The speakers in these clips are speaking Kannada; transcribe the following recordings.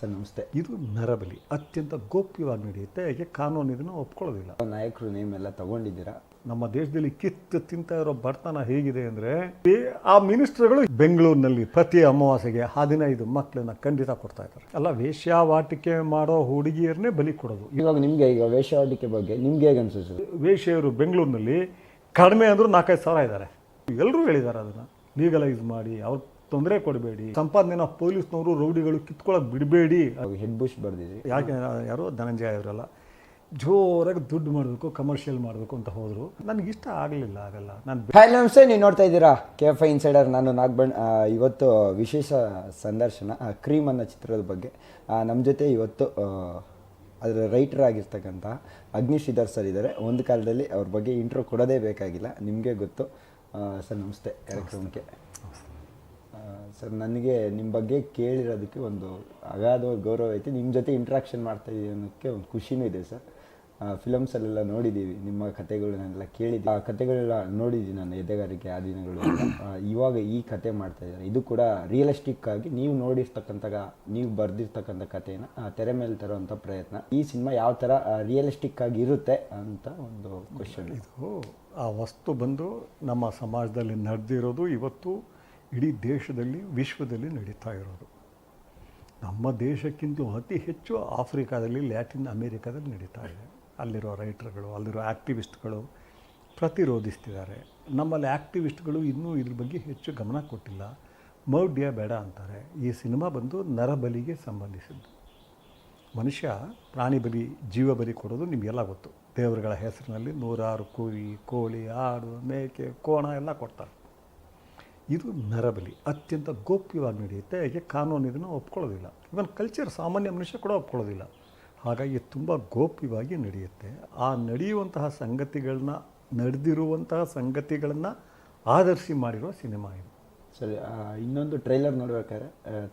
ಸರ್ ನಮಸ್ತೆ. ಇದು ನರಬಲಿ ಅತ್ಯಂತ ಗೋಪ್ಯವಾಗಿ ನಡೆಯುತ್ತೆ. ಯಾಕೆ ಕಾನೂನು ಇದನ್ನು ಒಪ್ಕೊಳ್ಳೋದಿಲ್ಲ ನಾಯಕರು ನೇಮ್ ಎಲ್ಲ ತಗೊಂಡಿದ್ದೀರಾ? ನಮ್ಮ ದೇಶದಲ್ಲಿ ಕಿತ್ತು ತಿಂತ ಇರೋ ಬರ್ತನ ಹೇಗಿದೆ ಅಂದರೆ ಆ ಮಿನಿಸ್ಟರ್ಗಳು ಬೆಂಗಳೂರಿನಲ್ಲಿ ಪ್ರತಿ ಅಮಾವಾಸ್ಯೆಗೆ ಹದಿನೈದು ಮಕ್ಕಳನ್ನ ಖಂಡಿತ ಕೊಡ್ತಾ ಇದ್ದಾರೆ. ಅಲ್ಲ ವೇಶ್ಯಾವಾಟಿಕೆ ಮಾಡೋ ಹುಡುಗಿಯರನ್ನೇ ಬಲಿ ಕೊಡೋದು. ಇವಾಗ ನಿಮಗೆ ಈಗ ವೇಷ್ಯಾವಾಟಿಕೆ ಬಗ್ಗೆ ನಿಮ್ಗೆ ಹೇಗೆ ಅನ್ಸುತ್ತೆ? ವೇಶ್ಯರು ಬೆಂಗಳೂರಿನಲ್ಲಿ ಕಡಿಮೆ ಅಂದರೂ ನಾಲ್ಕೈದು ಸಾವಿರ ಇದ್ದಾರೆ. ಎಲ್ಲರೂ ಹೇಳಿದ್ದಾರೆ ಅದನ್ನು. ಲೀಗಲೈಸ್ ಮಾಡಿ ಅವ್ರಿಗೆ ತೊಂದರೆ ಕೊಡಬೇಡಿ. ಸಂಪಾದನೆನ ಪೊಲೀಸ್ನವರು ರೌಡಿಗಳು ಕಿತ್ಕೊಳಕ್ ಬಿಡಬೇಡಿ. ಹೆಡ್ ಬುಷ್ ಬರ್ದಿದ್ರಿ ಯಾಕೆ ಯಾರು ಧನಂಜಯ ಇವರಲ್ಲ ಜೋರಾಗಿ ದುಡ್ಡು ಮಾಡಬೇಕು ಕಮರ್ಷಿಯಲ್ ಮಾಡಬೇಕು ಅಂತ ಹೋದರು. ನನಗೆ ಇಷ್ಟ ಆಗಲಿಲ್ಲ ಆಗಲ್ಲ ನಾನು ಹಾಯ್ ನಮಸ್ತೆ ನೀವು ನೋಡ್ತಾ ಇದ್ದೀರಾ? ಕೆ ಎಫ್ ಐ ಇನ್ಸೈಡರ್ ನಾನು ನಾಗಬಣ್ಣ ಇವತ್ತು ವಿಶೇಷ ಸಂದರ್ಶನ ಆ, ಕ್ರೀಮ್ ಅನ್ನೋ ಚಿತ್ರದ ಬಗ್ಗೆ. ನಮ್ಮ ಜೊತೆ ಇವತ್ತು ಅದರ ರೈಟರ್ ಆಗಿರ್ತಕ್ಕಂಥ ಅಗ್ನಿ ಶ್ರೀಧರ್ ಸರ್ ಇದ್ದಾರೆ. ಒಂದು ಕಾಲದಲ್ಲಿ ಅವ್ರ ಬಗ್ಗೆ ಇಂಟ್ರೋ ಕೊಡೋದೇ ಬೇಕಾಗಿಲ್ಲ. ನಿಮಗೆ ಗೊತ್ತು. ಸರ್ ನಮಸ್ತೆ. ಕಾರ್ಯಕ್ರಮಕ್ಕೆ. ಸರ್, ನನಗೆ ನಿಮ್ಮ ಬಗ್ಗೆ ಕೇಳಿರೋದಕ್ಕೆ ಒಂದು ಅಗಾಧವಾದ ಗೌರವ ಐತೆ. ನಿಮ್ಮ ಜೊತೆ ಇಂಟ್ರಾಕ್ಷನ್ ಮಾಡ್ತಾ ಇದ್ದೀವಿ ಅನ್ನೋಕ್ಕೆ ಒಂದು ಖುಷಿನೂ ಇದೆ ಸರ್. ಫಿಲಮ್ಸಲ್ಲೆಲ್ಲ ನೋಡಿದ್ದೀವಿ. ನಿಮ್ಮ ಕಥೆಗಳನ್ನೆಲ್ಲ ಕೇಳಿದ್ದೀವಿ. ಆ ಕಥೆಗಳೆಲ್ಲ ನೋಡಿದ್ದೀನಿ ನಾನು ಎದೆಗಾರಿಕೆ ಆ ದಿನಗಳು ಇವಾಗ ಈ ಕತೆ ಮಾಡ್ತಾ ಇದ್ದಾರೆ. ಇದು ಕೂಡ ರಿಯಲಿಸ್ಟಿಕ್ ಆಗಿ ನೀವು ನೋಡಿರ್ತಕ್ಕಂಥ ನೀವು ಬರೆದಿರ್ತಕ್ಕಂಥ ಕಥೆಯನ್ನು ತೆರೆ ಮೇಲೆ ತರುವಂಥ ಪ್ರಯತ್ನ. ಈ ಸಿನಿಮಾ ಯಾವ ಥರ ರಿಯಲಿಸ್ಟಿಕ್ ಆಗಿ ಇರುತ್ತೆ ಅಂತ ಒಂದು ಕ್ವಶನ್ ಇದು ಆ ವಸ್ತು ಬಂದು ನಮ್ಮ ಸಮಾಜದಲ್ಲಿ ನಡೆದಿರೋದು ಇವತ್ತು ಇಡೀ ದೇಶದಲ್ಲಿ, ವಿಶ್ವದಲ್ಲಿ ನಡೀತಾ ಇರೋದು. ನಮ್ಮ ದೇಶಕ್ಕಿಂತಲೂ ಅತಿ ಹೆಚ್ಚು ಆಫ್ರಿಕಾದಲ್ಲಿ, ಲ್ಯಾಟಿನ್ ಅಮೇರಿಕಾದಲ್ಲಿ ನಡೀತಾ ಇದೆ. ಅಲ್ಲಿರೋ ರೈಟರ್ಗಳು, ಅಲ್ಲಿರೋ ಆ್ಯಕ್ಟಿವಿಸ್ಟ್ಗಳು ಪ್ರತಿರೋಧಿಸ್ತಿದ್ದಾರೆ. ನಮ್ಮಲ್ಲಿ ಆ್ಯಕ್ಟಿವಿಸ್ಟ್ಗಳು ಇನ್ನೂ ಇದ್ರ ಬಗ್ಗೆ ಹೆಚ್ಚು ಗಮನ ಕೊಟ್ಟಿಲ್ಲ. ಮೌಢ್ಯ ಬೇಡ ಅಂತಾರೆ. ಈ ಸಿನಿಮಾ ಬಂದು ನರಬಲಿಗೆ ಸಂಬಂಧಿಸಿದ್ದು. ಮನುಷ್ಯ, ಪ್ರಾಣಿ ಬಲಿ, ಜೀವ ಬಲಿ ಕೊಡೋದು ನಿಮಗೆಲ್ಲ ಗೊತ್ತು. ದೇವರುಗಳ ಹೆಸರಿನಲ್ಲಿ ನೂರಾರು ಕುರಿ, ಕೋಳಿ, ಆಡು, ಮೇಕೆ, ಕೋಣ ಎಲ್ಲ ಕೊಡ್ತಾರೆ. ಇದು ನರಬಲಿ, ಅತ್ಯಂತ ಗೋಪ್ಯವಾಗಿ ನಡೆಯುತ್ತೆ. ಹೇಗೆ ಕಾನೂನು ಇದನ್ನು ಒಪ್ಕೊಳ್ಳೋದಿಲ್ಲ. ಇವನ್ ಕಲ್ಚರ್ ಸಾಮಾನ್ಯ ಮನುಷ್ಯ ಕೂಡ ಒಪ್ಕೊಳ್ಳೋದಿಲ್ಲ. ಹಾಗಾಗಿ ತುಂಬ ಗೋಪ್ಯವಾಗಿ ನಡೆಯುತ್ತೆ. ಆ ನಡೆಯುವಂತಹ ಸಂಗತಿಗಳನ್ನ, ನಡೆದಿರುವಂತಹ ಸಂಗತಿಗಳನ್ನು ಆಧರಿಸಿ ಮಾಡಿರೋ ಸಿನಿಮಾ ಇದು. ಸರಿ ಇನ್ನೊಂದು ಟ್ರೈಲರ್ ನೋಡ್ಬೇಕಾದ್ರೆ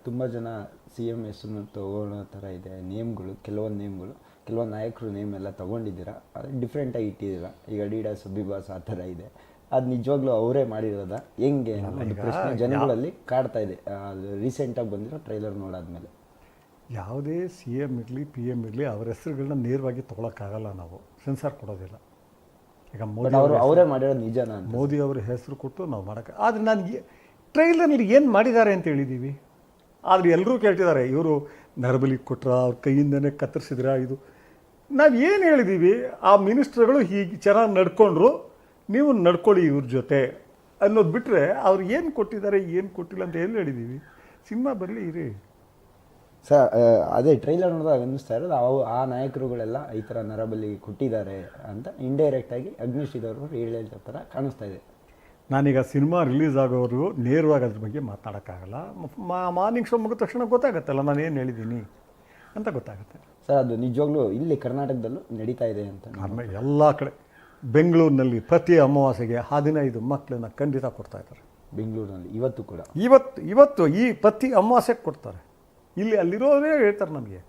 ತುಂಬ ಜನ ಸಿ ಎಂ ಹೆಸರನ್ನು ತಗೊಳ್ಳೋ ಥರ ಇದೆ. ನೇಮ್ಗಳು, ಕೆಲವೊಂದು ನೇಮ್ಗಳು, ಕೆಲವೊಂದು ನಾಯಕರು ನೇಮ್ ಎಲ್ಲ ತೊಗೊಂಡಿದ್ದೀರಾ? ಡಿಫ್ರೆಂಟಾಗಿ ಇಟ್ಟಿದ್ದೀರಾ? ಈಗ ಅಡಿಡಾಸ್ ಬಿಬಾಸ್ ಆ ಥರ ಇದೆ. ಅದು ನಿಜವಾಗ್ಲೂ ಅವರೇ ಮಾಡಿರೋದ. ಹೆಂಗೆ ಅನ್ನೋ ಒಂದು ಪ್ರಶ್ನೆ ಜನಗಳಲ್ಲಿ ಕಾಡ್ತಾ ಇದೆ. ಅದು ರೀಸೆಂಟಾಗಿ ಬಂದಿರೋ ಟ್ರೈಲರ್ ನೋಡಾದ್ಮೇಲೆ. ಯಾವುದೇ ಸಿ ಎಂ ಇರಲಿ ಪಿ ಎಂ ಇರಲಿ ಅವ್ರ ಹೆಸರುಗಳನ್ನ ನೇರವಾಗಿ ತೊಗೊಳಕ್ಕಾಗಲ್ಲ ನಾವು. ಸೆನ್ಸಾರ್ ಕೊಡೋದಿಲ್ಲ. ಈಗ ಮೋದಿ ಅವರು ಅವರೇ ಮಾಡಿರೋ ನಿಜ ನಾನು ಮೋದಿ ಅವರ ಹೆಸರು ಕೊಟ್ಟು ನಾವು ಮಾಡೋಕ್ಕೆ ಆದರೆ ನನಗೆ ಟ್ರೈಲರ್ನಲ್ಲಿ ಏನು ಮಾಡಿದ್ದಾರೆ ಅಂತ ಹೇಳಿದ್ದೀವಿ ಆದರೆ ಎಲ್ಲರೂ ಕೇಳ್ತಿದ್ದಾರೆ ಇವರು ನರಬಲಿ ಕೊಟ್ರ ಅವ್ರ ಕೈಯಿಂದನೇ ಕತ್ತರಿಸಿದ್ರ ಇದು. ನಾವು ಏನು ಹೇಳಿದ್ದೀವಿ ಆ ಮಿನಿಸ್ಟ್ರುಗಳು ಹೀಗೆ ಚೆನ್ನಾಗಿ ನಡ್ಕೊಂಡ್ರು ನೀವು ನಡ್ಕೊಳ್ಳಿ ಇವ್ರ ಜೊತೆ ಅನ್ನೋದು ಬಿಟ್ಟರೆ ಅವ್ರು ಏನು ಕೊಟ್ಟಿದ್ದಾರೆ ಏನು ಕೊಟ್ಟಿಲ್ಲ ಅಂತ ಎಲ್ಲಿ ಹೇಳಿದ್ದೀವಿ ಸಿನಿಮಾ ಬರಲಿ ಇರಿ. ಸರ್ ಅದೇ ಟ್ರೈಲರ್ ನೋಡಿದಾಗ ಅನ್ನಿಸ್ತಾ ಇರೋದು ಅವು ಆ ನಾಯಕರುಗಳೆಲ್ಲ ಈ ಥರ ನರಬಲಿ ಕೊಟ್ಟಿದ್ದಾರೆ ಅಂತ ಇಂಡೈರೆಕ್ಟಾಗಿ ಇದ್ದವರು ಹೇಳಿದ ಥರ ಕಾಣಿಸ್ತಾ ಇದೆ. ನಾನೀಗ ಸಿನಿಮಾ ರಿಲೀಸ್ ಆಗೋರು ನೇರವಾಗಿ ಅದ್ರ ಬಗ್ಗೆ ಮಾತಾಡೋಕ್ಕಾಗಲ್ಲ. ಮಾರ್ನಿಂಗ್ ಶೋ ಮುಗಿದ ತಕ್ಷಣ ಗೊತ್ತಾಗತ್ತಲ್ಲ ನಾನು ಏನು ಹೇಳಿದ್ದೀನಿ ಅಂತ ಗೊತ್ತಾಗುತ್ತೆ. ಸರ್ ಅದು ನಿಜವಾಗ್ಲೂ ಇಲ್ಲಿ ಕರ್ನಾಟಕದಲ್ಲೂ ನಡೀತಾ ಇದೆ ಅಂತ ಎಲ್ಲ ಕಡೆ. ಬೆಂಗಳೂರಿನಲ್ಲಿ ಪ್ರತಿ ಅಮಾವಾಸ್ಯೆಗೆ ಹದಿನೈದು ಮಕ್ಕಳನ್ನ ಖಂಡಿತ ಕೊಡ್ತಾ ಇದ್ದಾರೆ. ಬೆಂಗಳೂರಿನಲ್ಲಿ ಇವತ್ತು ಕೂಡ. ಇವತ್ತು ಇವತ್ತು ಈ ಪ್ರತಿ ಅಮಾವಾಸ್ಯೆಗೆ ಕೊಡ್ತಾರೆ. ಇಲ್ಲಿ ಅಲ್ಲಿರೋರೇ ಹೇಳ್ತಾರೆ ನಮಗೆ.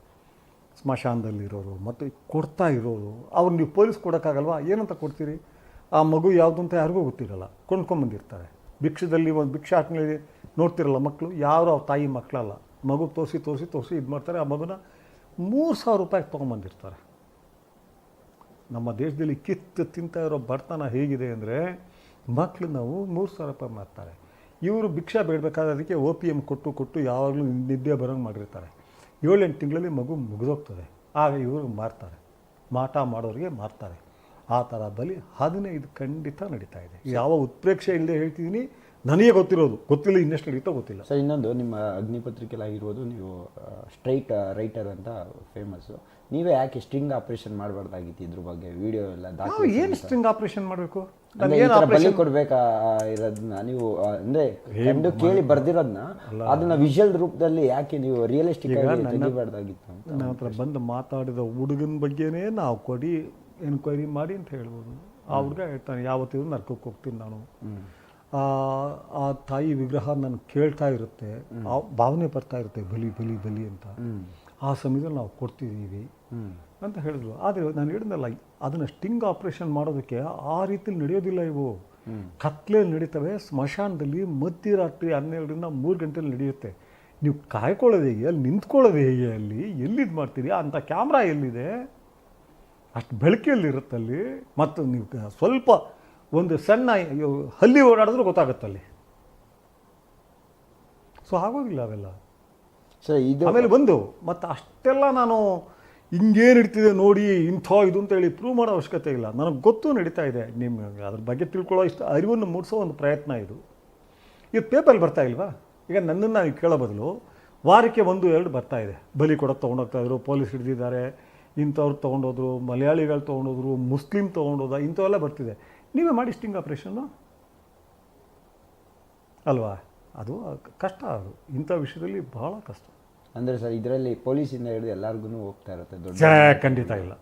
ಸ್ಮಶಾನದಲ್ಲಿರೋರು ಮತ್ತು ಕೊಡ್ತಾ ಇರೋರು ಅವ್ರು ನೀವು ಪೊಲೀಸ್ ಕೊಡೋಕ್ಕಾಗಲ್ವಾ? ಏನಂತ ಕೊಡ್ತೀರಿ? ಆ ಮಗು ಯಾವುದು ಅಂತ ಯಾರಿಗೂ ಗೊತ್ತಿರಲ್ಲ. ಕೊಂಡ್ಕೊಂಬಂದಿರ್ತಾರೆ ಭಿಕ್ಷದಲ್ಲಿ ಒಂದು ಭಿಕ್ಷಾಟನೆಯಲ್ಲಿ ನೋಡ್ತಿರಲ್ಲ ಮಕ್ಕಳು ಯಾರು ಅವ್ರ ತಾಯಿ ಮಕ್ಕಳಲ್ಲ ಮಗು ತೋರಿಸಿ ತೋರಿಸಿ ತೋರಿಸಿ ಇದು ಮಾಡ್ತಾರೆ. ಆ ಮಗುನ ಮೂರು ಸಾವಿರ ರೂಪಾಯಿಗೆ ತೊಗೊಂಬಂದಿರ್ತಾರೆ ನಮ್ಮ ದೇಶದಲ್ಲಿ ಕಿತ್ತು ತಿಂತಾ ಇರೋ ಬಡತನ ಹೇಗಿದೆ ಅಂದರೆ ಮಕ್ಕಳು ನಾವು ಮೂರು ಸಾವಿರ ರೂಪಾಯಿ ಮಾಡ್ತಾರೆ ಇವರು ಭಿಕ್ಷಾ ಬೇಡಬೇಕಾದ್ರೆ ಅದಕ್ಕೆ ಒ ಪಿ ಎಂ ಕೊಟ್ಟು ಕೊಟ್ಟು ಯಾವಾಗಲೂ ನಿದ್ದೆ ಬರೋಂಗೆ ಮಾಡಿರ್ತಾರೆ. ಏಳೆಂಟು ತಿಂಗಳಲ್ಲಿ ಮಗು ಮುಗಿದೋಗ್ತದೆ. ಆಗ ಇವರು ಮಾರ್ತಾರೆ. ಮಾಟ ಮಾಡೋರಿಗೆ ಮಾರ್ತಾರೆ. ಆ ಥರ ಬಲಿ ಹದಿನೈದು ಖಂಡಿತ ನಡೀತಾ ಇದೆ. ಯಾವ ಉತ್ಪ್ರೇಕ್ಷೆ ಇಲ್ಲದೆ ಹೇಳ್ತಿದ್ದೀನಿ. ನನಗೆ ಗೊತ್ತಿರೋದು. ಗೊತ್ತಿಲ್ಲ, ಇನ್ನೆಷ್ಟು ನಡೀತಾ ಗೊತ್ತಿಲ್ಲ. ಸರ್, ಇನ್ನೊಂದು, ನಿಮ್ಮ ಅಗ್ನಿಪತ್ರಿಕೆಲಾಗಿರ್ಬೋದು, ನೀವು ಸ್ಟ್ರೈಟ್ ರೈಟರ್ ಅಂತ ಫೇಮಸ್ಸು ನೀವೇ ಯಾಕೆ ಸ್ಟ್ರಿಂಗ್ ಆಪರೇಷನ್ ಮಾಡಬಾರ್ದಾಗಿತ್ತು ಇದ್ರ ಬಗ್ಗೆ? ವಿಡಿಯೋ ಎಲ್ಲ ನಾವು ಏನು ಸ್ಟ್ರಿಂಗ್ ಆಪರೇಷನ್ ಮಾಡಬೇಕು? ಬಲಿ ಕೊಡ್ಬೇಕಾ ಇರೋದನ್ನ ನೀವು ಅಂದ್ರೆ ಕಂಡು ಕೇಳಿ ಬರ್ದಿರೋದನ್ನ ಅದನ್ನ ವಿಜುವಲ್ ರೂಪದಲ್ಲಿ ಯಾಕೆ ನೀವು ರಿಯಲಿಸ್ಟಿಕ್ ಆಗಿ ತೆಗಿಬಾರ್ದಾಗಿತ್ತು ಅಂತ ನನ್ನ ಹತ್ರ ಬಂದು ಮಾತಾಡಿದ ಹುಡುಗನ ಬಗ್ಗೆನೇ ನಾವು ಕೊಡಿ ಎನ್ಕ್ವೈರಿ ಮಾಡಿ ಅಂತ ಹೇಳ್ಬೋದು. ಆ ಹುಡುಗ ಹೇಳ್ತಾನೆ ಯಾವತ್ತಿದ್ರು ನರ್ಕಕ್ಕೆ ಹೋಗ್ತೀನಿ ನಾನು. ಆ ಆ ತಾಯಿ ವಿಗ್ರಹ ನಾನು ಕೇಳ್ತಾ ಇರುತ್ತೆ ಆ ಭಾವನೆ ಬರ್ತಾ ಇರುತ್ತೆ ಬಲಿ ಬಲಿ ಬಲಿ ಅಂತ. ಆ ಸಮಯದಲ್ಲಿ ನಾವು ಕೊಡ್ತಿದ್ದೀವಿ ಅಂತ ಹೇಳಿದ್ರು ಆದರೆ ನಾನು ಹೇಳಿದ್ನಲ್ಲ ಅದನ್ನು ಸ್ಟಿಂಗ್ ಆಪರೇಷನ್ ಮಾಡೋದಕ್ಕೆ ಆ ರೀತಿಲಿ ನಡೆಯೋದಿಲ್ಲ ಇವು. ಕತ್ಲೆಯಲ್ಲಿ ನಡೀತವೆ ಸ್ಮಶಾನದಲ್ಲಿ ಮಧ್ಯರಾತ್ರಿ ಹನ್ನೆರಡರಿಂದ ಮೂರು ಗಂಟೆಲಿ ನಡೆಯುತ್ತೆ. ನೀವು ಕಾಯ್ಕೊಳ್ಳೋದು ಹೇಗೆ? ಅಲ್ಲಿ ನಿಂತ್ಕೊಳ್ಳೋದು ಹೇಗೆ ಅಲ್ಲಿ? ಎಲ್ಲಿದು ಮಾಡ್ತೀರಿ? ಅಂಥ ಕ್ಯಾಮ್ರಾ ಎಲ್ಲಿದೆ? ಅಷ್ಟು ಬೆಳಕೆಯಲ್ಲಿರುತ್ತಲ್ಲಿ ಮತ್ತು ನೀವು ಸ್ವಲ್ಪ ಒಂದು ಸಣ್ಣ ಹಲ್ಲಿ ಹಲ್ಲಿ ಓಡಾಡಿದ್ರೆ ಗೊತ್ತಾಗುತ್ತಲ್ಲಿ. ಸೊ ಆಗೋಗಿಲ್ಲ ಅವೆಲ್ಲ. ಇದು ಆಮೇಲೆ ಬಂದು, ಮತ್ತು ಅಷ್ಟೆಲ್ಲ ನಾನು ಹಿಂಗೇನು ಇಡ್ತಿದೆ ನೋಡಿ, ಇಂಥ ಇದು ಅಂತ ಹೇಳಿ ಪ್ರೂವ್ ಮಾಡೋ ಅವಶ್ಯಕತೆ ಇಲ್ಲ. ನನಗೆ ಗೊತ್ತು ನಡೀತಾ ಇದೆ. ನಿಮ್ಗೆ ಅದ್ರ ಬಗ್ಗೆ ತಿಳ್ಕೊಳ್ಳೋ ಇಷ್ಟು ಅರಿವನ್ನು ಮೂಡಿಸೋ ಒಂದು ಪ್ರಯತ್ನ ಇದು. ಇದು ಪೇಪರ್ ಬರ್ತಾ ಇಲ್ವಾ? ಈಗ ನನ್ನನ್ನು ಕೇಳೋ ಬದಲು ವಾರಕ್ಕೆ ಒಂದು, ಎರಡು ಬರ್ತಾ ಇದೆ. ಬಲಿ ಕೊಡೋದು ತೊಗೊಂಡೋಗ್ತಾ ಇದ್ರು, ಪೊಲೀಸ್ ಹಿಡಿದಿದ್ದಾರೆ, ಇಂಥವ್ರು ತೊಗೊಂಡೋದ್ರು, ಮಲಯಾಳಿಗಳು ತೊಗೊಂಡೋದ್ರು ಮುಸ್ಲಿಂ ತೊಗೊಂಡೋದ, ಇಂಥವೆಲ್ಲ ಬರ್ತಿದೆ. ನೀವೇ ಮಾಡಿ ಸ್ಟಿಂಗ್ ಆಪ್ರೇಷನ್ನು. ಅಲ್ವಾ? ಅದು ಕಷ್ಟ ಅದು. ಇಂಥ ವಿಷಯದಲ್ಲಿ ಬಹಳ ಕಷ್ಟ. ಅಂದ್ರೆ ಸರ್ ಇದರಲ್ಲಿ ಪೊಲೀಸಿಂದ ಹಿಡಿದು ಎಲ್ಲರಿಗೂ ಹೋಗ್ತಾ ಇರುತ್ತೆ ದೊಡ್ಡ ಖಂಡಿತ ಇಲ್ಲ.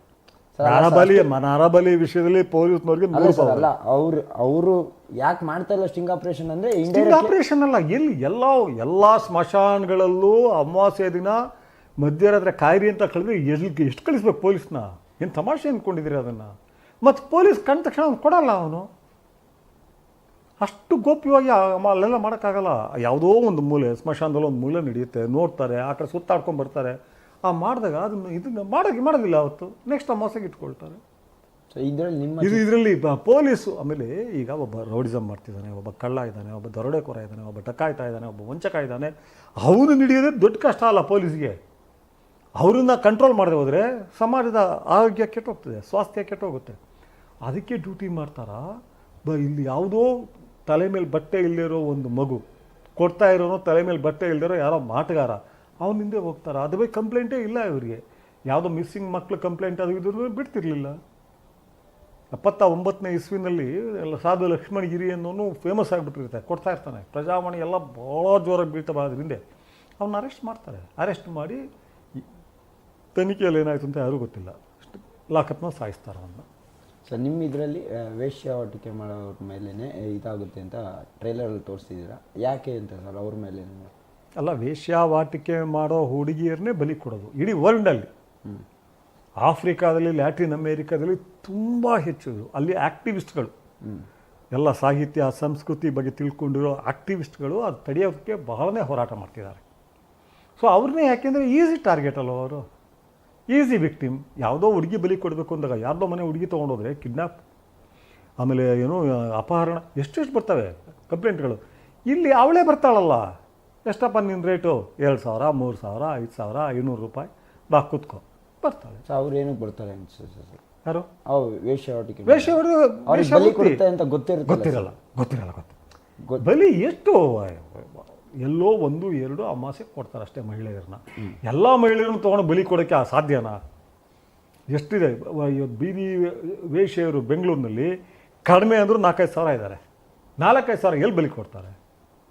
ನರಬಲಿ ನರಬಲಿ ವಿಷಯದಲ್ಲಿ ಪೊಲೀಸ್ನವ್ರಿಗೆ ಅಲ್ಲ ಅವ್ರು ಅವರು ಯಾಕೆ ಮಾಡ್ತಾ ಇಲ್ಲ ಸ್ಟಿಂಗ್ ಆಪರೇಷನ್ ಅಂದ್ರೆ ಸ್ಟಿಂಗ್ ಆಪರೇಷನ್ ಅಲ್ಲ ಎಲ್ಲಿ ಎಲ್ಲ ಎಲ್ಲ ಸ್ಮಶಾನಗಳಲ್ಲೂ ಅಮಾವಾಸ್ಯೆ ದಿನ ಮಧ್ಯರಾತ್ರಿ ಕಾಯಿರಿ ಅಂತ ಕಳೆದ್ರೆ ಎಲ್ಲಿ ಎಷ್ಟು ಕಳಿಸ್ಬೇಕು ಪೊಲೀಸ್ನ? ಏನು ತಮಾಷೆ ಅಂದ್ಕೊಂಡಿದ್ದೀರಿ ಅದನ್ನು? ಮತ್ತು ಪೊಲೀಸ್ ಕಂಡ ತಕ್ಷಣ ಅವ್ನು ಕೊಡಲ್ಲ ಅವನು. ಅಷ್ಟು ಗೋಪ್ಯವಾಗಿ ಆ- ಅಲ್ಲೆಲ್ಲ ಮಾಡೋಕ್ಕಾಗಲ್ಲ. ಯಾವುದೋ ಒಂದು ಮೂಲೆ ಸ್ಮಶಾನದಲ್ಲಿ ಒಂದು ಮೂಲೆ ನಡೆಯುತ್ತೆ ನೋಡ್ತಾರೆ ಆ ಕಡೆ ಸುತ್ತಾಡ್ಕೊಂಡು ಬರ್ತಾರೆ. ಆ ಮಾಡಿದಾಗ ಅದನ್ನು ಇದನ್ನು ಮಾಡೋಕ್ಕೆ ಮಾಡೋದಿಲ್ಲ ಅವತ್ತು. ನೆಕ್ಸ್ಟ್ ಅಮಾವಾಸ್ಯೆಗೆ ಇಟ್ಕೊಳ್ತಾರೆ. ಸೊ ಇದರಲ್ಲಿ ನಿಮ್ಮ ಇದು ಇದರಲ್ಲಿ ಪೊಲೀಸು ಆಮೇಲೆ ಈಗ ಒಬ್ಬ ರೌಡಿಸಮ್ ಮಾಡ್ತಿದ್ದಾನೆ ಒಬ್ಬ ಕಳ್ಳ ಇದ್ದಾನೆ ಒಬ್ಬ ದರೋಡೆಕೋರ ಇದ್ದಾನೆ ಒಬ್ಬ ಡಕಾಯ್ತ ಇದ್ದಾನೆ ಒಬ್ಬ ವಂಚಕ ಇದ್ದಾನೆ. ಅವನು ಹಿಡಿಯೋದೇ ದೊಡ್ಡ ಕಷ್ಟ ಅಲ್ಲ ಪೊಲೀಸ್ಗೆ. ಅವರನ್ನ ಕಂಟ್ರೋಲ್ ಮಾಡದೆ ಹೋದರೆ ಸಮಾಜದ ಆರೋಗ್ಯ ಕೆಟ್ಟೋಗ್ತದೆ ಸ್ವಾಸ್ಥ್ಯ ಕೆಟ್ಟೋಗುತ್ತೆ. ಅದಕ್ಕೆ ಡ್ಯೂಟಿ ಮಾಡ್ತಾರಾ? ಬ ಇಲ್ಲಿ ಯಾವುದೋ ತಲೆ ಮೇಲೆ ಬಟ್ಟೆ ಇಲ್ಲದಿರೋ ಒಂದು ಮಗು, ಕೊಡ್ತಾ ಇರೋನು ತಲೆ ಮೇಲೆ ಬಟ್ಟೆ ಇಲ್ದಿರೋ ಯಾರೋ ಮಾಟಗಾರ ಅವನ ಹಿಂದೆ ಹೋಗ್ತಾರೆ? ಅದು ಬೈ ಕಂಪ್ಲೇಂಟೇ ಇಲ್ಲ ಇವರಿಗೆ. ಯಾವುದೋ ಮಿಸ್ಸಿಂಗ್ ಮಕ್ಕಳು ಕಂಪ್ಲೇಂಟ್ ಅದು ಇದ್ರೂ ಬಿಡ್ತಿರ್ಲಿಲ್ಲ. ಎಪ್ಪತ್ತ ಒಂಬತ್ತನೇ ಇಸ್ವಿನಲ್ಲಿ ಸಾಧು ಲಕ್ಷ್ಮಣಗಿರಿ ಅನ್ನೋನು ಫೇಮಸ್ ಆಗಿಬಿಟ್ಟಿರ್ತಾರೆ, ಕೊಡ್ತಾ ಇರ್ತಾನೆ. ಪ್ರಜಾವಾಣಿ ಎಲ್ಲ ಭಾಳ ಜೋರಾಗಿ ಬೀಳ್ತಾ ಅದ್ರ ಹಿಂದೆ ಅವನ್ನ ಅರೆಸ್ಟ್ ಮಾಡ್ತಾರೆ. ಅರೆಸ್ಟ್ ಮಾಡಿ, ತನಿಖೆಯಲ್ಲಿ ಏನಾಯಿತು ಅಂತ ಯಾರೂ ಗೊತ್ತಿಲ್ಲ. ಲಾಕಪ್ನ ಸಾಯಿಸ್ತಾರೆ ಅವನ್ನ ಸರ್ ನಿಮ್ಮ ಇದರಲ್ಲಿ ವೇಶ್ಯಾವಟಿಕೆ ಮಾಡೋರ ಮೇಲೇ ಇದಾಗುತ್ತೆ ಅಂತ ಟ್ರೈಲರಲ್ಲಿ ತೋರಿಸ್ತಿದ್ದೀರಾ ಯಾಕೆ ಅಂತ ಸರ್ ಅವ್ರ ಮೇಲೆ ಅಲ್ಲ ವೇಶ್ಯಾವಾಟಿಕೆ ಮಾಡೋ ಹುಡುಗಿಯರನ್ನೇ ಬಲಿ ಕೊಡೋದು. ಇಡೀ ವರ್ಲ್ಡಲ್ಲಿ ಆಫ್ರಿಕಾದಲ್ಲಿ ಲ್ಯಾಟಿನ್ ಅಮೇರಿಕಾದಲ್ಲಿ ತುಂಬ ಹೆಚ್ಚು ಅಲ್ಲಿ ಆ್ಯಕ್ಟಿವಿಸ್ಟ್ಗಳು ಎಲ್ಲ ಸಾಹಿತ್ಯ ಸಂಸ್ಕೃತಿ ಬಗ್ಗೆ ತಿಳ್ಕೊಂಡಿರೋ ಆ್ಯಕ್ಟಿವಿಸ್ಟ್ಗಳು ಅದು ತಡೆಯೋಕ್ಕೆ ಬಹಳನೇ ಹೋರಾಟ ಮಾಡ್ತಿದ್ದಾರೆ. ಸೊ ಅವ್ರನ್ನೇ ಯಾಕೆಂದರೆ ಈಸಿ ಟಾರ್ಗೆಟ್ ಅಲ್ವ ಅವರು? Easy victim. ಯಾವುದೋ ಹುಡುಗಿ ಬಲಿ ಕೊಡಬೇಕು ಅಂದಾಗ ಯಾರ್ದೋ ಮನೆ ಹುಡುಗಿ ತೊಗೊಂಡೋದ್ರೆ ಕಿಡ್ನಾಪ್. ಆಮೇಲೆ ಏನು ಅಪಹರಣ. ಎಷ್ಟೆಷ್ಟು ಬರ್ತವೆ ಕಂಪ್ಲೇಂಟ್ಗಳು. ಇಲ್ಲಿ ಅವಳೇ ಬರ್ತಾಳಲ್ಲ. ಎಷ್ಟಪ್ಪ ನಿನ್ನ ರೇಟು? ಎರಡು ಸಾವಿರ ಮೂರು ಸಾವಿರ ಐದು ಸಾವಿರ ಐನೂರು ರೂಪಾಯಿ. ಬಾ ಕೂತ್ಕೊ. ಬರ್ತಾಳೆ. ಅವ್ರು ಏನಕ್ಕೆ ಬರ್ತಾರೆ ಅನ್ಸುತ್ತೆ ಯಾರು? ಬಲಿ ಕೊಡುತ್ತೆ ಅಂತ ಗೊತ್ತಿರಲ್ಲ ಗೊತ್ತಿರಲ್ಲ ಗೊತ್ತು. ಗೊತ್ತು. ಬಲಿ ಎಷ್ಟು ಎಲ್ಲೋ ಒಂದು ಎರಡು ಅಮಾಸೆ ಕೊಡ್ತಾರೆ ಅಷ್ಟೇ ಮಹಿಳೆಯರನ್ನ. ಎಲ್ಲ ಮಹಿಳೆಯರನ್ನು ತೊಗೊಂಡು ಬಲಿ ಕೊಡೋಕ್ಕೆ ಆ ಸಾಧ್ಯನಾ? ಎಷ್ಟಿದೆ? ಇವತ್ತು ಬೀದಿ ವೇಶ್ಯೆಯರು ಬೆಂಗಳೂರಿನಲ್ಲಿ ಕಡಿಮೆ ಅಂದರೂ ನಾಲ್ಕೈದು ಸಾವಿರ ಇದ್ದಾರೆ. ನಾಲ್ಕೈದು ಸಾವಿರ ಎಲ್ಲಿ ಬಲಿ ಕೊಡ್ತಾರೆ?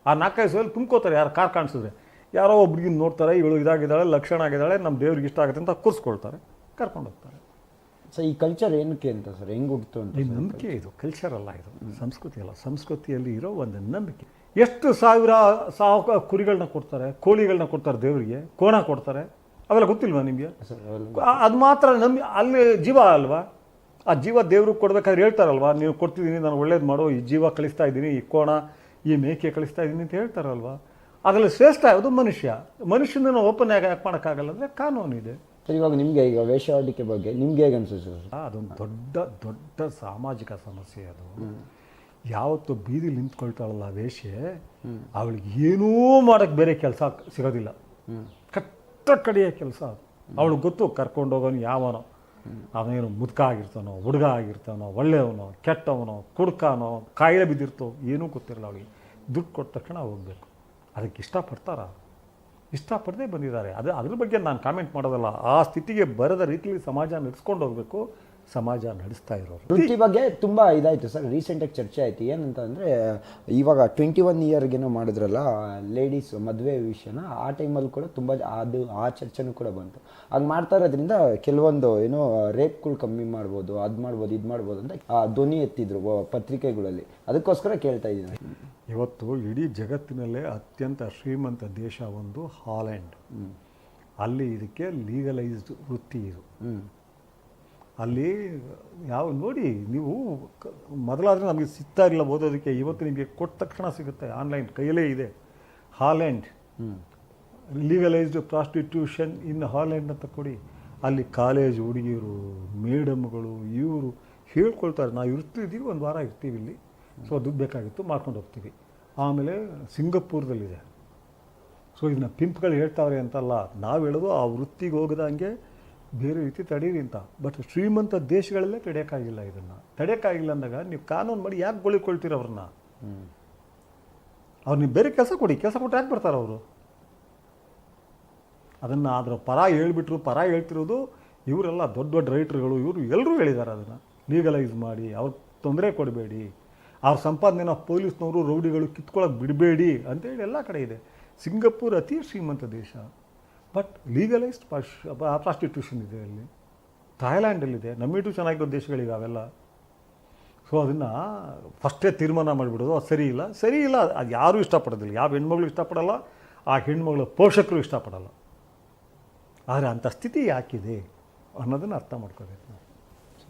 ಆ ನಾಲ್ಕೈದು ಸಾವಿರ ತುಂಬ್ಕೋತಾರೆ? ಯಾರು ಕಾರ್ ಕಾಣಿಸಿದ್ರೆ. ಯಾರೋ ಒಬ್ರಿಗೆ ನೋಡ್ತಾರೆ ಇವಳು ಇದಾಗಿದ್ದಾಳೆ ಲಕ್ಷಣ ಆಗಿದ್ದಾಳೆ ನಮ್ಮ ದೇವ್ರಿಗೆ ಇಷ್ಟ ಆಗುತ್ತೆ ಅಂತ ಕೂರಿಸ್ಕೊಳ್ತಾರೆ ಕರ್ಕೊಂಡು ಹೋಗ್ತಾರೆ. ಸೊ ಈ ಕಲ್ಚರ್ ಏನಕ್ಕೆ ಅಂತ ಸರ್? ಹೆಂಗೆ ಹುಡ್ತು ಅಂತ ನಂಬಿಕೆ ಇದು. ಕಲ್ಚರ್ ಅಲ್ಲ ಇದು. ಸಂಸ್ಕೃತಿ ಅಲ್ಲ. ಸಂಸ್ಕೃತಿಯಲ್ಲಿ ಇರೋ ಒಂದು ನಂಬಿಕೆ. ಎಷ್ಟು ಸಾವಿರ ಸಾವು ಕುರಿಗಳನ್ನ ಕೊಡ್ತಾರೆ ಕೋಳಿಗಳನ್ನ ಕೊಡ್ತಾರೆ ದೇವರಿಗೆ ಕೋಣ ಕೊಡ್ತಾರೆ ಅವೆಲ್ಲ ಗೊತ್ತಿಲ್ವಾ ನಿಮಗೆ? ಅದು ಮಾತ್ರ ನಂಬಿ ಅಲ್ಲಿ ಜೀವ ಅಲ್ವಾ? ಆ ಜೀವ ದೇವ್ರಿಗೆ ಕೊಡ್ಬೇಕಾದ್ರೆ ಹೇಳ್ತಾರಲ್ವಾ ನೀವು ಕೊಡ್ತಿದ್ದೀನಿ ನಾನು ಒಳ್ಳೇದು ಮಾಡೋ ಈ ಜೀವ ಕಳಿಸ್ತಾ ಇದ್ದೀನಿ ಈ ಕೋಣ ಈ ಮೇಕೆ ಕಳಿಸ್ತಾ ಇದ್ದೀನಿ ಅಂತ ಹೇಳ್ತಾರಲ್ವಾ? ಅದರಲ್ಲಿ ಶ್ರೇಷ್ಠ ಯಾವುದು? ಮನುಷ್ಯ. ಮನುಷ್ಯನ ಓಪನ್ ಆಗಿ ಯಾಕೆ ಮಾಡೋಕ್ಕಾಗಲ್ಲ ಅಂದರೆ ಕಾನೂನು ಇದೆ. ಸರಿ ಇವಾಗ ನಿಮಗೆ ಈಗ ವೇಷಾಡಿಕೆ ಬಗ್ಗೆ ನಿಮ್ಗೆ ಹೇಗೆ ಅನಿಸುತ್ತೆ ಅದೊಂದು ದೊಡ್ಡ ದೊಡ್ಡ ಸಾಮಾಜಿಕ ಸಮಸ್ಯೆ ಅದು. ಯಾವತ್ತು ಬೀದಿ ನಿಂತ್ಕೊಳ್ತಾಳಲ್ಲ ವೇಷೆ ಅವಳಿಗೆ ಏನೂ ಮಾಡೋಕ್ಕೆ ಬೇರೆ ಕೆಲಸ ಸಿಗೋದಿಲ್ಲ. ಕಟ್ಟ ಕಡೆಯ ಕೆಲಸ ಅದು. ಅವಳಿಗೆ ಗೊತ್ತು ಕರ್ಕೊಂಡೋಗೋನು ಯಾವನೋ. ಅವನೇನು ಮುದುಕ ಆಗಿರ್ತಾನೋ ಹುಡುಗ ಆಗಿರ್ತಾನೋ ಒಳ್ಳೆಯವನೋ ಕೆಟ್ಟವನೋ ಕುಡ್ಕಾನೋ ಕಾಯಿಲೆ ಬಿದ್ದಿರ್ತೋ ಏನೂ ಗೊತ್ತಿರಲ್ಲ ಅವಳಿಗೆ. ದುಡ್ಡು ಕೊಟ್ಟ ತಕ್ಷಣ ಹೋಗಬೇಕು. ಅದಕ್ಕೆ ಇಷ್ಟಪಡ್ತಾರ? ಇಷ್ಟಪಡದೆ ಬಂದಿದ್ದಾರೆ. ಅದು ಅದ್ರ ಬಗ್ಗೆ ನಾನು ಕಾಮೆಂಟ್ ಮಾಡೋದಲ್ಲ. ಆ ಸ್ಥಿತಿಗೆ ಬರದ ರೀತಿಯಲ್ಲಿ ಸಮಾಜ ನಡೆಸ್ಕೊಂಡು ಹೋಗಬೇಕು. ಸಮಾಜ ನಡೆಸ್ತಾ ಇರೋರು. ವೃತ್ತಿ ಬಗ್ಗೆ ತುಂಬ ಇದಾಯಿತು ಸರ್. ರೀಸೆಂಟಾಗಿ ಚರ್ಚೆ ಆಯಿತು. ಏನಂತ ಅಂದರೆ ಇವಾಗ ಟ್ವೆಂಟಿ ಒನ್ ಇಯರ್ಗೇನೋ ಮಾಡಿದ್ರಲ್ಲ ಲೇಡೀಸ್ ಮದುವೆ ವಿಷಯನ ಆ ಟೈಮಲ್ಲಿ ಕೂಡ ತುಂಬ ಅದು ಆ ಚರ್ಚೆನೂ ಕೂಡ ಬಂತು. ಹಾಗೆ ಮಾಡ್ತಾ ಇರೋದ್ರಿಂದ ಕೆಲವೊಂದು ಏನೋ ರೇಪ್ಗಳು ಕಮ್ಮಿ ಮಾಡ್ಬೋದು ಅದು ಮಾಡ್ಬೋದು ಇದು ಮಾಡ್ಬೋದು ಅಂತ ಆ, ಧ್ವನಿ ಎತ್ತಿದ್ರು ಪತ್ರಿಕೆಗಳಲ್ಲಿ. ಅದಕ್ಕೋಸ್ಕರ ಕೇಳ್ತಾ ಇದ್ದೀನಿ. ಇವತ್ತು ಇಡೀ ಜಗತ್ತಿನಲ್ಲೇ ಅತ್ಯಂತ ಶ್ರೀಮಂತ ದೇಶ ಒಂದು ಹಾಲೆಂಡ್. ಅಲ್ಲಿ ಇದಕ್ಕೆ ಲೀಗಲೈಸ್ಡ್ ವೃತ್ತಿ ಇದು. ಹ್ಮ್. ಅಲ್ಲಿ, ಯಾವ, ನೋಡಿ, ನೀವು ಮೊದಲಾದರೆ ನಮಗೆ ಸಿಗ್ತಾ ಇರಲಿಲ್ಲ ಓದೋದಕ್ಕೆ. ಇವತ್ತು ನಿಮಗೆ ಕೊಟ್ಟ ತಕ್ಷಣ ಸಿಗುತ್ತೆ. ಆನ್ಲೈನ್, ಕೈಯಲ್ಲೇ ಇದೆ. Holland. Legalized prostitution in Holland ಅಂತ ಕೊಡಿ. ಅಲ್ಲಿ ಕಾಲೇಜ್ ಹುಡುಗಿಯರು ಮೇಡಮ್ಗಳು, ಇವರು ಹೇಳ್ಕೊಳ್ತಾರೆ. ನಾವು ಇರ್ತಿದ್ದೀವಿ, ಒಂದು ವಾರ ಇರ್ತೀವಿ ಇಲ್ಲಿ. ಸೊ ದುಡ್ಡು ಬೇಕಾಗಿತ್ತು, ಮಾಡ್ಕೊಂಡು ಹೋಗ್ತೀವಿ. ಆಮೇಲೆ ಸಿಂಗಪೂರ್ದಲ್ಲಿದೆ. ಸೊ ಇದನ್ನ ಪಿಂಪ್ಗಳು ಹೇಳ್ತಾವ್ರೆ ಅಂತಲ್ಲ, ನಾವು ಹೇಳೋದು ಆ ವೃತ್ತಿಗೆ ಹೋಗದಂಗೆ ಬೇರೆ ರೀತಿ ತಡೀರಿ ಅಂತ. ಬಟ್ ಶ್ರೀಮಂತ ದೇಶಗಳಲ್ಲೇ ತಡೆಯೋಕ್ಕಾಗಿಲ್ಲ ಇದನ್ನು. ತಡೆಯೋಕ್ಕಾಗಿಲ್ಲ ಅಂದಾಗ ನೀವು ಕಾನೂನು ಮಾಡಿ ಯಾಕೆ ಗೊಳಿಕೊಳ್ತೀರ ಅವ್ರನ್ನ? ಅವ್ರು ನೀವು ಬೇರೆ ಕೆಲಸ ಕೊಡಿ, ಕೆಲಸ ಕೊಟ್ಟು ಯಾಕೆ ಬರ್ತಾರೆ ಅವರು? ಅದನ್ನು ಅದರ ಪರ ಹೇಳ್ಬಿಟ್ರು, ಪರ ಹೇಳ್ತಿರೋದು ಇವರೆಲ್ಲ ದೊಡ್ಡ ದೊಡ್ಡ ರೈಟ್ರುಗಳು, ಇವರು ಎಲ್ಲರೂ ಹೇಳಿದ್ದಾರೆ ಅದನ್ನು. ಲೀಗಲೈಸ್ ಮಾಡಿ, ಅವ್ರ ತೊಂದರೆ ಕೊಡಬೇಡಿ. ಅವ್ರ ಸಂಪಾದನೆನ ಪೊಲೀಸ್ನವರು, ರೌಡಿಗಳು ಕಿತ್ಕೊಳ್ಳೋಕೆ ಬಿಡಬೇಡಿ ಅಂತೇಳಿ ಎಲ್ಲ ಕಡೆ ಇದೆ. ಸಿಂಗಪೂರ್ ಅತಿ ಶ್ರೀಮಂತ ದೇಶ. ಬಟ್ ಲೀಗಲೈಸ್ಡ್ ಪ್ರಾಸ್ಟಿಟ್ಯೂಷನ್ ಇದೆ ಅಲ್ಲಿ. ಥಾಯ್ಲ್ಯಾಂಡಲ್ಲಿದೆ ನಮ್ಮಿಟ್ಟು ಚೆನ್ನಾಗಿರೋ ದೇಶಗಳಿವೆ ಅವೆಲ್ಲ. ಸೊ ಅದನ್ನು ಫಸ್ಟೇ ತೀರ್ಮಾನ ಮಾಡಿಬಿಡೋದು. ಅದು ಸರಿ ಇಲ್ಲ. ಸರಿ ಇಲ್ಲ. ಅದು ಯಾರೂ ಇಷ್ಟಪಡೋದಿಲ್ಲ. ಯಾವ ಹೆಣ್ಮಗಳು ಇಷ್ಟಪಡಲ್ಲ, ಆ ಹೆಣ್ಮಗಳ ಪೋಷಕರು ಇಷ್ಟಪಡಲ್ಲ. ಆದರೆ ಅಂಥ ಸ್ಥಿತಿ ಯಾಕಿದೆ ಅನ್ನೋದನ್ನು ಅರ್ಥ ಮಾಡ್ಕೋಬೇಕು ನಾವು.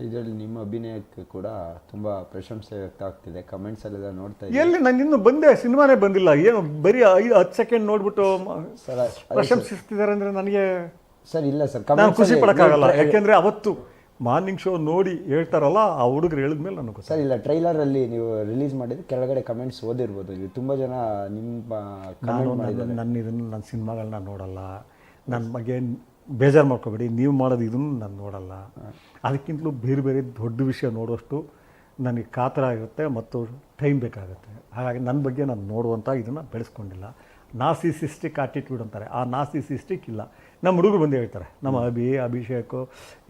ಇದರಲ್ಲಿ ನಿಮ್ಮ ಅಭಿನಯಕ್ಕೆ ಕೂಡ ತುಂಬ ಪ್ರಶಂಸೆ ವ್ಯಕ್ತ ಆಗ್ತಿದೆ ಕಮೆಂಟ್ಸಲ್ಲೆಲ್ಲ ನೋಡ್ತಾ ಇದ್ದೀನಿ ಎಲ್ಲಿ? ನಾನು ಇನ್ನು ಬಂದೆ ಸಿನಿಮಾನೇ ಬಂದಿಲ್ಲ. ಏನು ಬರೀ ಐದು ಹತ್ತು ಸೆಕೆಂಡ್ ನೋಡ್ಬಿಟ್ಟು ಸರ್ ಪ್ರಶಂಸಿಸ್ತಿದ್ದಾರೆ ಅಂದರೆ ನನಗೆ ಸರ್ ಇಲ್ಲ ಸರ್. ನಾನು ಖುಷಿ ಕಮೆಂಟ್ಸ್ ಪಡೋಕ್ಕಾಗಲ್ಲ. ಯಾಕೆಂದರೆ ಅವತ್ತು ಮಾರ್ನಿಂಗ್ ಶೋ ನೋಡಿ ಹೇಳ್ತಾರಲ್ಲ ಆ ಹುಡುಗರು ಹೇಳಿದ್ಮೇಲೆ ನನಗೆ. ಸರ್ ಇಲ್ಲ ಟ್ರೈಲರಲ್ಲಿ ನೀವು ರಿಲೀಸ್ ಮಾಡಿದ್ರೆ ಕೆಳಗಡೆ ಕಮೆಂಟ್ಸ್ ಓದಿರ್ಬೋದು. ಇಲ್ಲಿ ತುಂಬ ಜನ ನಿಮ್ಮ ನಾನು ನನ್ನ ಇದನ್ನು ನನ್ನ ಸಿನಿಮಾಗಳನ್ನ ನೋಡಲ್ಲ. ನನ್ನ ಬಗ್ಗೆ ಬೇಜಾರು ಮಾಡ್ಕೋಬೇಡಿ, ನೀವು ಮಾಡೋದು ಇದನ್ನು ನಾನು ನೋಡಲ್ಲ. ಅದಕ್ಕಿಂತಲೂ ಬೇರೆ ಬೇರೆ ದೊಡ್ಡ ವಿಷಯ ನೋಡೋಷ್ಟು ನನಗೆ ಕಾತರ ಆಗಿರುತ್ತೆ ಮತ್ತು ಟೈಮ್ ಬೇಕಾಗುತ್ತೆ. ಹಾಗಾಗಿ ನನ್ನ ಬಗ್ಗೆ ನಾನು ನೋಡುವಂಥ ಇದನ್ನು ಬೆಳೆಸ್ಕೊಂಡಿಲ್ಲ. ನಾಸಿಸಿಸ್ಟಿಕ್ ಆಟಿಟ್ಯೂಡ್ ಅಂತಾರೆ. ಆ ನಾಸಿಸಿಸ್ಟಿಕ್ ಇಲ್ಲ. ನಮ್ಮ ಹುಡುಗರು ಬಂದು ಹೇಳ್ತಾರೆ. ನಮ್ಮ ಅಭಿ, ಅಭಿಷೇಕು,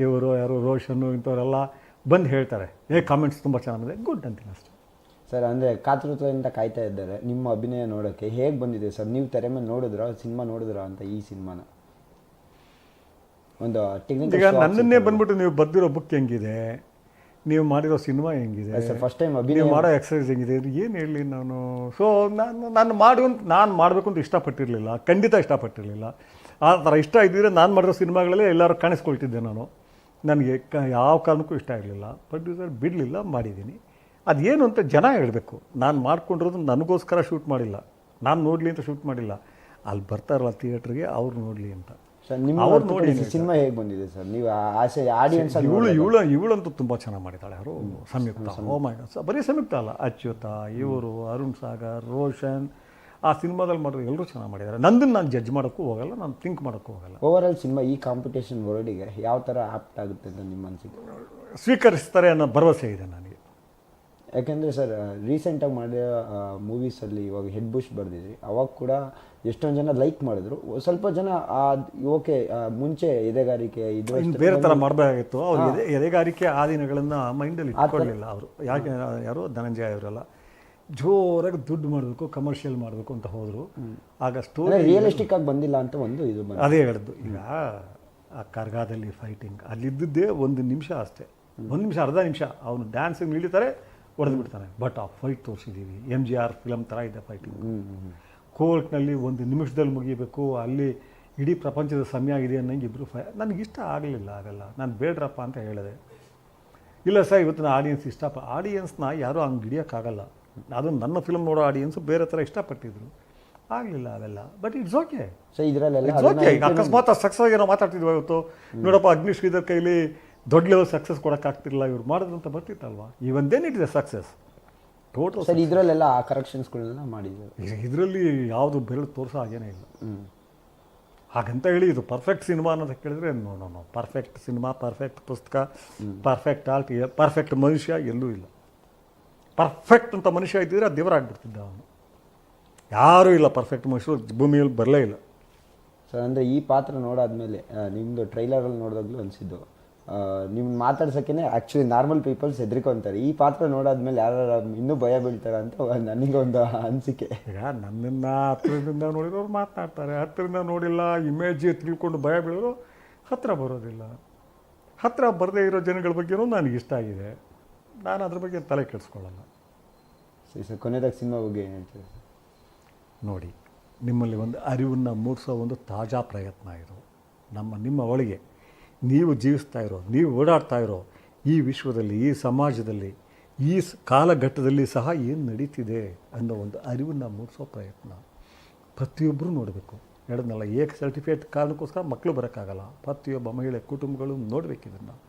ಇವರು, ಯಾರು ರೋಷನ್ನು ಇಂಥವರೆಲ್ಲ ಬಂದು ಹೇಳ್ತಾರೆ. ಏ ಕಾಮೆಂಟ್ಸ್ ತುಂಬ ಚೆನ್ನಾಗಿದೆ. ಗುಡ್ ಅಂತೀನಿ ಅಷ್ಟೇ. ಸರ್ ಅಂದರೆ ಕಾತೃತ್ವದಿಂದ ಕಾಯ್ತಾ ಇದ್ದಾರೆ. ನಿಮ್ಮ ಅಭಿನಯ ನೋಡೋಕ್ಕೆ ಹೇಗೆ ಬಂದಿದೆ ಸರ್ ನೀವು ತೆರೆ ಮೇಲೆ ನೋಡಿದ್ರ, ಸಿನಿಮಾ ನೋಡಿದ್ರ ಅಂತ ಈ ಸಿನಿಮಾನ? ಒಂದು ಈಗ ನನ್ನನ್ನೇ ಬಂದ್ಬಿಟ್ಟು ನೀವು ಬರ್ದಿರೋ ಬುಕ್ ಹೆಂಗಿದೆ? ನೀವು ಮಾಡಿರೋ ಸಿನಿಮಾ ಹೆಂಗಿದೆ? ಫಸ್ಟ್ ಟೈಮ್ ಅಭಿನಯ ನೀವು ಮಾಡೋ ಎಕ್ಸಸೈಸ್ ಹೆಂಗಿದೆ? ಏನು ಹೇಳಿ ನಾನು? ಸೊ ನಾನು ನಾನು ಮಾಡು ಅಂತ ನಾನು ಮಾಡಬೇಕು ಅಂತ ಇಷ್ಟಪಟ್ಟಿರಲಿಲ್ಲ. ಖಂಡಿತ ಇಷ್ಟಪಟ್ಟಿರಲಿಲ್ಲ. ಆ ಥರ ಇಷ್ಟ ಇದ್ದಿದ್ರೆ ನಾನು ಮಾಡಿರೋ ಸಿನಿಮಾಗಳಲ್ಲೇ ಎಲ್ಲರೂ ಕಾಣಿಸ್ಕೊಳ್ತಿದ್ದೆ ನಾನು. ನನಗೆ ಕ ಯಾವ ಕಾರಣಕ್ಕೂ ಇಷ್ಟ ಇರಲಿಲ್ಲ. ಪ್ರೊಡ್ಯೂಸರ್ ಬಿಡಲಿಲ್ಲ ಮಾಡಿದ್ದೀನಿ. ಅದೇನು ಅಂತ ಜನ ಹೇಳಬೇಕು. ನಾನು ಮಾಡ್ಕೊಂಡಿರೋದು ನನಗೋಸ್ಕರ ಶೂಟ್ ಮಾಡಿಲ್ಲ. ನಾನು ನೋಡಲಿ ಅಂತ ಶೂಟ್ ಮಾಡಿಲ್ಲ. ಅಲ್ಲಿ ಬರ್ತಾರಲ್ಲ ಥಿಯೇಟ್ರಿಗೆ ಅವ್ರು ನೋಡಲಿ ಅಂತ. ಸರ್ ನಿಮ್ಮ ನೋಡಿ ಸಿನಿಮಾ ಹೇಗೆ ಬಂದಿದೆ ಸರ್? ನೀವು ಆಸೆ ಆಡಿಯನ್ಸ್ ಇವಳು ಇವಳು ಇವಳಂತೂ ತುಂಬ ಚೆನ್ನಾಗಿ ಮಾಡಿದ್ದಾಳೆ ಅವರು. ಸಂಯುಕ್ತ. ಓ ಮೈ ಗಾಡ್ ಬರೀ ಸಂಯುಕ್ತ ಅಲ್ಲ ಅಚ್ಯುತ ಇವರು ಅರುಣ್ ಸಾಗರ್ ರೋಷನ್ ಆ ಸಿನಿಮಾದಲ್ಲಿ ಮಾಡಿರೋ ಎಲ್ಲರೂ ಚೆನ್ನಾಗಿ ಮಾಡಿದ್ದಾರೆ. ನಂದನ್ನು ನಾನು ಜಡ್ಜ್ ಮಾಡೋಕ್ಕೂ ಹೋಗಲ್ಲ ನಾನು ಥಿಂಕ್ ಮಾಡೋಕ್ಕೂ ಹೋಗಲ್ಲ. ಓವರ್ ಆಲ್ ಸಿನಿಮಾ ಈ ಕಾಂಪಿಟೇಷನ್ ವರ್ಲ್ಡಿಗೆ ಯಾವ ಥರ ಆಪ್ಟ್ ಆಗುತ್ತೆ ಅಂತ ನಿಮ್ಮ ಅನಿಸಿಕೆ? ಸ್ವೀಕರಿಸ್ತಾರೆ ಅನ್ನೋ ಭರವಸೆ ಇದೆ ನನಗೆ. ಯಾಕೆಂದರೆ ಸರ್ ರೀಸೆಂಟಾಗಿ ಮಾಡಿರೋ ಮೂವೀಸಲ್ಲಿ ಇವಾಗ ಹೆಡ್ ಬುಷ್ ಬರೆದಿದ್ರಿ. ಅವಾಗ ಕೂಡ ಎಷ್ಟೊಂದು ಜನ ಲೈಕ್ ಮಾಡಿದ್ರು. ಸ್ವಲ್ಪ ಜನ ಆ ಓಕೆ ಮುಂಚೆ ಎದೆಗಾರಿಕೆ ಇದು ಬೇರೆ ಥರ ಮಾಡಬೇಕಾಗಿತ್ತು. ಅವ್ರು ಎದೆ ಎದೆಗಾರಿಕೆ ಆ ದಿನಗಳನ್ನ ಮೈಂಡಲ್ಲಿ ಇಟ್ಕೊಳ್ಳಿಲ್ಲ ಅವರು. ಯಾಕೆ ಯಾರು ಧನಂಜಯ ಅವರೆಲ್ಲ. ಜೋರಾಗಿ ದುಡ್ಡು ಮಾಡಬೇಕು ಕಮರ್ಷಿಯಲ್ ಮಾಡಬೇಕು ಅಂತ ಹೋದರು. ಆಗ ಸ್ಟೋರಿ ರಿಯಲಿಸ್ಟಿಕ್ ಆಗಿ ಬಂದಿಲ್ಲ ಅಂತ ಒಂದು ಇದು ಅದೇ ಹೇಳಿದ್ದು ಈಗ ಆ ಕರ್ಗಾದಲ್ಲಿ ಫೈಟಿಂಗ್ ಅಲ್ಲಿದ್ದೇ ಒಂದು ನಿಮಿಷ ಅಷ್ಟೇ. ಒಂದು ನಿಮಿಷ ಅರ್ಧ ನಿಮಿಷ. ಅವನು ಡ್ಯಾನ್ಸಿಗೆ ನಿಲ್ತಾರೆ ಹೊಡೆದು ಬಿಡ್ತಾನೆ ಬಟ್ ಆ ಫೈಟ್ ತೋರಿಸಿದ್ದೀವಿ ಎಂ ಜಿ ಆರ್ ಫಿಲಮ್ ಥರ ಇದೆ ಫೈಟಿಂಗ್ ಕೋರ್ಟ್ನಲ್ಲಿ ಒಂದು ನಿಮಿಷದಲ್ಲಿ ಮುಗಿಬೇಕು. ಅಲ್ಲಿ ಇಡೀ ಪ್ರಪಂಚದ ಸಮಯ ಆಗಿದೆ ಅನ್ನಂಗೆ ಇಬ್ಬರು ಫೈ ನನಗೆ ಇಷ್ಟ ಆಗಲಿಲ್ಲ ಅವೆಲ್ಲ ನಾನು ಬೇಡ್ರಪ್ಪ ಅಂತ ಹೇಳಿದೆ. ಇಲ್ಲ ಸರ್ ಇವತ್ತಿನ ಆಡಿಯನ್ಸ್ ಇಷ್ಟಪ ಆಡಿಯನ್ಸ್ನ ಯಾರೂ ಹಂಗೆ ಹಿಡಿಯೋಕ್ಕಾಗಲ್ಲ. ಅದು ನನ್ನ ಫಿಲ್ಮ್ ನೋಡೋ ಆಡಿಯನ್ಸು ಬೇರೆ ಥರ ಇಷ್ಟಪಟ್ಟಿದ್ರು. ಆಗಲಿಲ್ಲ ಅವೆಲ್ಲ ಬಟ್ ಇಟ್ಸ್ ಓಕೆ ಸೊ ಇದರಲ್ಲೆಲ್ಲ ಅಕಸ್ಮಾತ್ ಸಕ್ಸಸ್ ಏನೋ ಮಾತಾಡ್ತಿದ್ವಿ ಇವತ್ತು ನೋಡಪ್ಪ ಅಗ್ನಿಶ್ರೀಧರ್ ಕೈಲಿ ದೊಡ್ಡ ಲೆವೆಲ್ ಸಕ್ಸಸ್ ಕೊಡೋಕ್ಕಾಗ್ತಿರಲಿಲ್ಲ ಇವ್ರು ಮಾಡಿದ್ರು ಅಂತ ಬರ್ತಿತ್ತಲ್ವಾ ಇವನ್ ಒಂದೇನು ಇಟ್ ಇದೆ ಸಕ್ಸಸ್ ಟೋಟಲ್ ಸರ್ ಇದರಲ್ಲೆಲ್ಲ ಆ ಕರೆಕ್ಷನ್ಸ್ಗಳನ್ನ ಮಾಡಿದ್ದಾರೆ? ಇದರಲ್ಲಿ ಯಾವುದು ಬೆರಳು ತೋರಿಸೋ ಹಾಗೇನೇ ಇಲ್ಲ. ಹ್ಞೂ ಹಾಗಂತ ಹೇಳಿ ಇದು ಪರ್ಫೆಕ್ಟ್ ಸಿನಿಮಾ ಅನ್ನೋದಕ್ಕೆ ಕೇಳಿದ್ರೆ no no no perfect cinema perfect ಪುಸ್ತಕ ಪರ್ಫೆಕ್ಟ್ ಆರ್ಟ್ ಪರ್ಫೆಕ್ಟ್ ಮನುಷ್ಯ ಎಲ್ಲೂ ಇಲ್ಲ. ಪರ್ಫೆಕ್ಟ್ ಅಂತ ಮನುಷ್ಯ ಇದ್ದಿದ್ರೆ ಅದು ದೇವರಾಗ್ಬಿಡ್ತಿದ್ದ ಅವನು. ಯಾರೂ ಇಲ್ಲ ಪರ್ಫೆಕ್ಟ್ ಮನುಷ್ಯರು ಭೂಮಿಯಲ್ಲಿ ಬರಲೇ ಇಲ್ಲ. ಸರ್ ಅಂದರೆ ಈ ಪಾತ್ರ ನೋಡಾದ್ಮೇಲೆ ನಿಮ್ಮದು ಟ್ರೈಲರಲ್ಲಿ ನೋಡಿದಾಗಲೂ ಅನಿಸಿದ್ದು ನಿಮ್ಮ ಮಾತಾಡ್ಸೋಕ್ಕೇ ಆ್ಯಕ್ಚುಲಿ ನಾರ್ಮಲ್ ಪೀಪಲ್ಸ್ ಹೆದರ್ಕೊಂತಾರೆ. ಈ ಪಾತ್ರ ನೋಡಾದ್ಮೇಲೆ ಯಾರು ಇನ್ನೂ ಭಯ ಬೀಳ್ತಾರೆ ಅಂತ ನನಗೆ ಒಂದು ಅನಿಸಿಕೆ. ಈಗ ನನ್ನಿಂದ ಹತ್ತಿರದಿಂದ ನೋಡಿರೋರು ಮಾತನಾಡ್ತಾರೆ ಹತ್ತಿರದಿಂದ ನೋಡಿಲ್ಲ ಇಮೇಜ್ ತಿಳ್ಕೊಂಡು ಭಯ ಬೀಳೋರು ಹತ್ತಿರ ಬರೋದಿಲ್ಲ. ಹತ್ತಿರ ಬರದೇ ಇರೋ ಜನಗಳ ಬಗ್ಗೆನೂ ನನಗೆ ಇಷ್ಟ ಆಗಿದೆ. ನಾನು ಅದ್ರ ಬಗ್ಗೆ ತಲೆ ಕೆಡಿಸ್ಕೊಳ್ಳಲ್ಲ. ಸರಿ ಸರ್ ಕೊನೆದಾಗ ಸಿನಿಮಾ ಬಗ್ಗೆ ಏನು ನೋಡಿ ನಿಮ್ಮಲ್ಲಿ ಒಂದು ಅರಿವನ್ನು ಮೂಡಿಸೋ ಒಂದು ತಾಜಾ ಪ್ರಯತ್ನ ಇದು. ನಮ್ಮ ನಿಮ್ಮ ಒಳಗೆ ನೀವು ಜೀವಿಸ್ತಾ ಇರೋ ನೀವು ಓಡಾಡ್ತಾ ಇರೋ ಈ ವಿಶ್ವದಲ್ಲಿ ಈ ಸಮಾಜದಲ್ಲಿ ಈ ಸ್- ಕಾಲಘಟ್ಟದಲ್ಲಿ ಸಹ ಏನು ನಡೀತಿದೆ ಅನ್ನೋ ಒಂದು ಅರಿವನ್ನು ಮೂಡಿಸೋ ಪ್ರಯತ್ನ. ಪ್ರತಿಯೊಬ್ಬರೂ ನೋಡಬೇಕು. ಹೇಳಿದ್ನಲ್ಲ ಏಕ ಸರ್ಟಿಫಿಕೇಟ್ ಕಾರಣಕ್ಕೋಸ್ಕರ ಮಕ್ಕಳು ಬರೋಕ್ಕಾಗಲ್ಲ. ಪ್ರತಿಯೊಬ್ಬ ಮಹಿಳೆ ಕುಟುಂಬಗಳು ನೋಡಬೇಕು ಇದನ್ನು.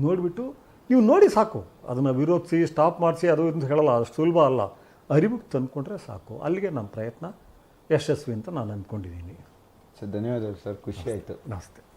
ನೋಡಿಬಿಟ್ಟು ನೀವು ನೋಡಿ ಸಾಕು. ಅದನ್ನು ವಿರೋಧಿಸಿ ಸ್ಟಾಪ್ ಮಾಡಿಸಿ ಅದು ಅಂತ ಹೇಳಲ್ಲ. ಅಷ್ಟು ಸುಲಭ ಅಲ್ಲ. ಅರಿವಿಗೆ ತಂದ್ಕೊಂಡ್ರೆ ಸಾಕು. ಅಲ್ಲಿಗೆ ನಮ್ಮ ಪ್ರಯತ್ನ ಯಶಸ್ವಿ ಅಂತ ನಾನು ಅಂದ್ಕೊಂಡಿದ್ದೀನಿ ಸರ್ ಧನ್ಯವಾದಗಳು ಸರ್. ಖುಷಿ ಆಯಿತು. ನಮಸ್ತೆ.